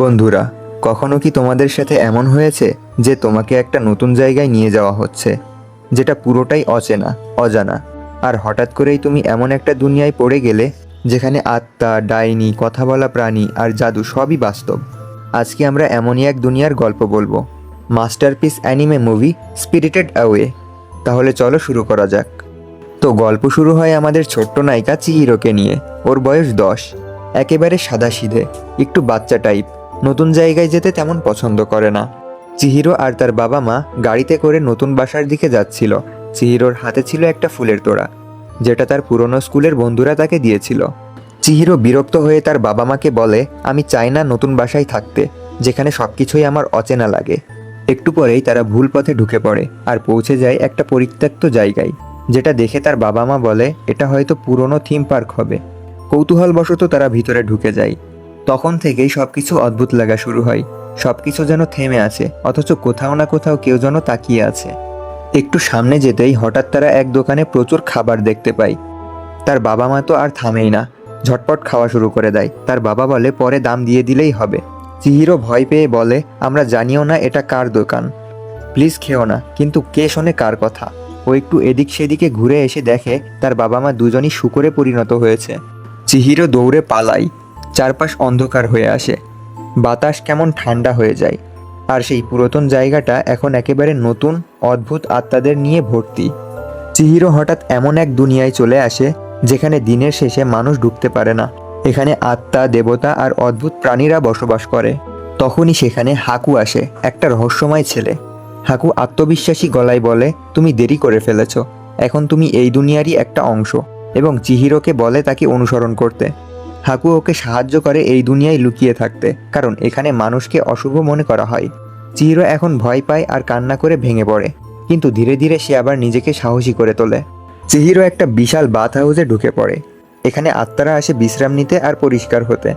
বন্ধুরা, কখনো কি তোমাদের সাথে এমন হয়েছে যে তোমাকে একটা নতুন জায়গায় নিয়ে যাওয়া হচ্ছে? যেটা পুরোটাই অচেনা, অজানা। আর হঠাৎ করেই তুমি এমন একটা দুনিয়ায় পড়ে গেলে, যেখানে আত্মা, ডাইনি, কথা বলা প্রাণী আর জাদু সবই বাস্তব। আজকে আমরা এমনই এক দুনিয়ার গল্প বলব। Masterpiece anime movie Spirited Away তাহলে চলো শুরু করা যাক। তো গল্প শুরু হয় আমাদের ছোট্ট নায়িকা চিহিরোকে নিয়ে। ওর বয়স দশ, একেবারে সাদাসিধে, একটু বাচ্চা টাইপ নতুন জায়গায় যেতে তেমন পছন্দ করে না। চিহিরো আর তার বাবা মা গাড়িতে করে নতুন বাসার দিকে যাচ্ছিল। চিহিরোর হাতে ছিল একটা ফুলের তোড়া, যেটা তার পুরনো স্কুলের বন্ধুরা তাকে দিয়েছিল। চিহিরো বিরক্ত হয়ে তার বাবা মাকে বলে, আমি চাই না নতুন বাসায় থাকতে, যেখানে সব কিছুই আমার অচেনা লাগে। একটু পরেই তারা ভুল পথে ঢুকে পড়ে আর পৌঁছে যায় একটা পরিত্যক্ত জায়গায়, যেটা দেখে তার বাবা মা বলে, এটা হয়তো পুরনো থিম পার্ক হবে। কৌতূহলবশত তারা ভিতরে ঢুকে যায়। তখন থেকেই সব কিছু অদ্ভুত লাগা শুরু হয়। সব কিছু যেন থেমে আছে, অথচ কোথাও না কোথাও কেউ যেন তাকিয়ে আছে। একটু সামনে যেতেই হঠাৎ তারা এক দোকানে প্রচুর খাবার দেখতে পায়। তার বাবা মা তো আর থামেই না, ঝটপট খাওয়া শুরু করে দেয়। তার বাবা বলে, পরে দাম দিয়ে দিলেই হবে। চিহিরো ভয় পেয়ে বলে, আমরা জানিও না এটা কার দোকান। প্লিজ খেও না, কিন্তু কে শোনে কার কথা? ও একটু এদিক সেদিকে ঘুরে এসে দেখে, তার বাবা মা দুজনই শুকরে পরিণত হয়েছে। চিহিরো দৌড়ে পালাই। চারপাশ অন্ধকার হয়ে আসে। বাতাস কেমন ঠান্ডা হয়ে যায়। আর সেই পুরাতন জায়গাটা এখন একেবারে নতুন, অদ্ভুত আত্মাদের নিয়ে ভর্তি। চিহিরো হঠাৎ এমন এক দুনিয়ায় চলে আসে, যেখানে দিনের শেষে মানুষ ঢুকতে পারে না। এখানে আত্মা, দেবতা আর অদ্ভুত প্রাণীরা বসবাস করে। তখনই সেখানে হাকু আসে, একটা রহস্যময় ছেলে। হাকু আত্মবিশ্বাসী গলায় বলে, তুমি দেরি করে ফেলেছ। এখন তুমি এই দুনিয়ারই একটা অংশ। এবং চিহিরোকে বলে তাকে অনুসরণ করতে। হাকু ওকে সাহায্য করে এই দুনিয়ায় লুকিয়ে থাকতে, কারণ এখানে মানুষকে অশুভ মনে করা হয়। চিহিরো এখন ভয় পায় আর কান্না করে ভেঙে পড়ে, কিন্তু ধীরে ধীরে সে আবার নিজেকে সাহসী করে তোলে। চিহিরো একটা বিশাল বাথ হাউসে ঢুকে পড়ে। এখানে আত্মারা আসে বিশ্রাম নিতে আর পরিষ্কার হতে।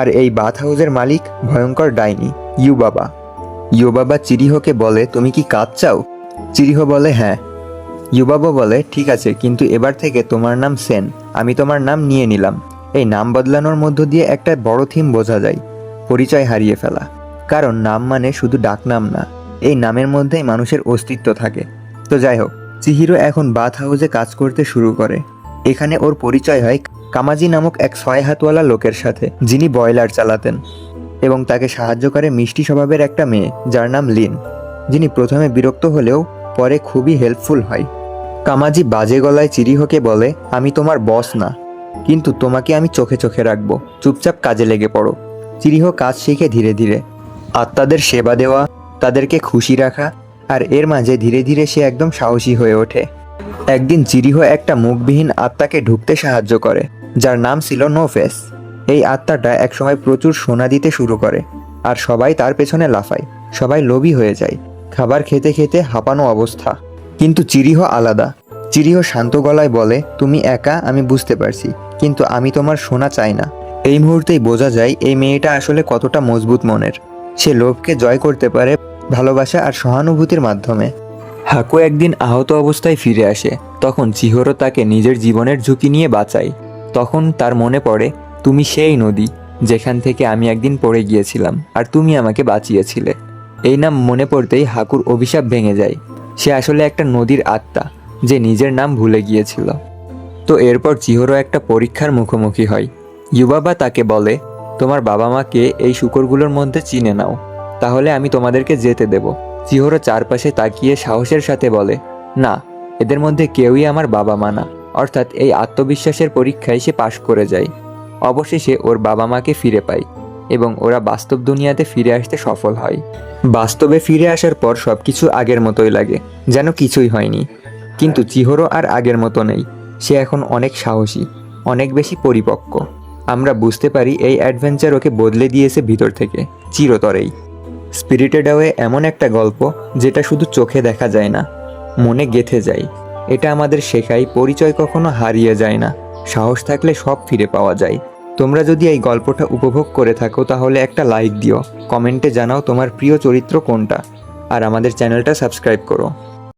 আর এই বাথ হাউসের মালিক ভয়ঙ্কর ডাইনি ইউ বাবা ইউ বাবা চিরিহকে বলে, তুমি কি কাজ চাও চিরিহ বলে হ্যাঁ। ইউবাবা বলে, ঠিক আছে, কিন্তু এবার থেকে তোমার নাম সেন, আমি তোমার নাম নিয়ে নিলাম। এই নাম বদলানোর মধ্য দিয়ে একটা বড় থিম বোঝা যায়, পরিচয় হারিয়ে ফেলা। কারণ নাম মানে শুধু ডাকনাম না, এই নামের মধ্যেই মানুষের অস্তিত্ব থাকে। তো যাই হোক, চিহিরো এখন বাথ হাউসে কাজ করতে শুরু করে। এখানে ওর পরিচয় হয় কামাজি নামক এক ছয় হাতওয়ালা লোকের সাথে, যিনি বয়লার চালাতেন। এবং তাকে সাহায্য করে মিষ্টি স্বভাবের একটা মেয়ে, যার নাম লিন। যিনি প্রথমে বিরক্ত হলেও পরে খুবই হেল্পফুল হয়। কামাজি বাজে গলায় চিরিহকে বলে, আমি তোমার বস না। কিন্তু তোমাকে আমি চোখে চোখে রাখব। চুপচাপ কাজে লেগে পড়ো। চিরিহ কাজ শিখে ধীরে ধীরে। আত্মাদের সেবা দেওয়া, তাদেরকে খুশি রাখা, আর এর মাঝে ধীরে ধীরে সে একদম সাহসী হয়ে ওঠে। একদিন চিরিহ একটা মুখবিহীন আত্মাকে ঢুকতে সাহায্য করে, যার নাম ছিল নোফেস। এই আত্মাটা একসময় প্রচুর সোনা দিতে শুরু করে, আর সবাই তার পেছনে লাফায়, সবাই লোভী হয়ে যায়, খাবার খেতে খেতে হাঁপানো অবস্থা। কিন্তু চিরিহ আলাদা। চিরিহ শান্ত গলায় বলে, তুমি একা? আমি বুঝতে পারছি। কিন্তু আমি তোমার শোনা চাই না। এই মুহূর্তেই বোঝা যায় এই মেয়েটা আসলে কতটা মজবুত মনের। সে লোভকে জয় করতে পারে ভালোবাসা আর সহানুভূতির মাধ্যমে। হাকু একদিন আহত অবস্থায় ফিরে আসে, তখন চিহরো তাকে নিজের জীবনের ঝুঁকি নিয়ে বাঁচায়। তখন তার মনে পড়ে, তুমি সেই নদী যেখান থেকে আমি একদিন পড়ে গিয়েছিলাম আর তুমি আমাকে বাঁচিয়েছিলে। এই নাম মনে পড়তেই হাকুর অভিশাপ ভেঙে যায়। সে আসলে একটা নদীর আত্মা, যে নিজের নাম ভুলে গিয়েছিল। তো এরপর চিহরো একটা পরীক্ষার মুখোমুখি হয়। ইউবাবা তাকে বলে, তোমার বাবা মাকে এই শুকরগুলোর মধ্যে চিনে নাও, তাহলে আমি তোমাদেরকে যেতে দেব। চিহরো চারপাশে তাকিয়ে সাহসের সাথে বলে, না, এদের মধ্যে কেউই আমার বাবা মা না। অর্থাৎ এই আত্মবিশ্বাসের পরীক্ষায় সে পাশ করে যায়। অবশেষে ওর বাবা মাকে ফিরে পায় এবং ওরা বাস্তব দুনিয়াতে ফিরে আসতে সফল হয়। বাস্তবে ফিরে আসার পর সবকিছু আগের মতোই লাগে, যেন কিছুই হয়নি। কিন্তু চিহরো আর আগের মতো নেই। সে এখন অনেক সাহসী, অনেক বেশি পরিপক্ক। আমরা বুঝতে পারি এই অ্যাডভেঞ্চার ওকে বদলে দিয়েছে ভিতর থেকে, চিরতরেই। স্পিরিটেড অ্যাওয়ে এমন একটা গল্প যেটা শুধু চোখে দেখা যায় না, মনে গেথে যায়। এটা আমাদের শেখায় পরিচয় কখনো হারিয়ে যায় না, সাহস থাকলে সব ফিরে পাওয়া যায়। তোমরা যদি এই গল্পটা উপভোগ করে থাকো তাহলে একটা লাইক দিও, কমেন্টে জানাও তোমার প্রিয় চরিত্র কোনটা, আর আমাদের চ্যানেলটা সাবস্ক্রাইব করো।